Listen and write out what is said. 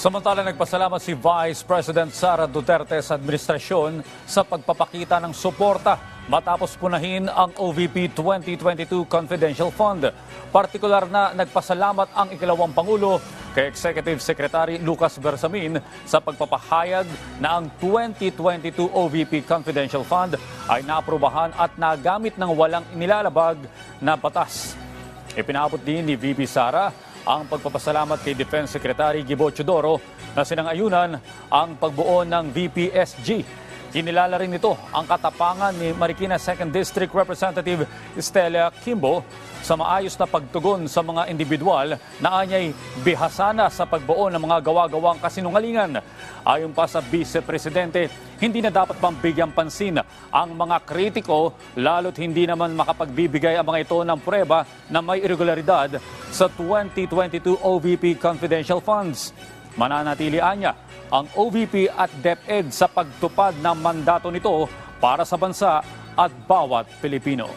Samantala nagpasalamat si Vice President Sara Duterte sa administrasyon sa pagpapakita ng suporta matapos punahin ang OVP 2022 Confidential Fund. Partikular na nagpasalamat ang ikalawang Pangulo kay Executive Secretary Lucas Bersamin sa pagpapahayag na ang 2022 OVP Confidential Fund ay naaprubahan at nagamit ng walang inilalabag na batas. Ipinabot din ni VP Sara ang pagpapasalamat kay Defense Secretary Gibo Chodoro na sinangayunan ang pagbuo ng VPSG. Kinilala rin nito ang katapangan ni Marikina 2nd District Representative Estela Kimbo sa maayos na pagtugon sa mga individual na anyay bihasana sa pagbuo ng mga gawa-gawang kasinungalingan. Ayon pa sa Vice Presidente, hindi na dapat pang bigyang pansin ang mga kritiko lalo't hindi naman makapagbibigay ang mga ito ng prueba na may irregularidad sa 2022 OVP confidential funds. Mananatilian niya ang OVP at DepEd sa pagtupad ng mandato nito para sa bansa at bawat Pilipino.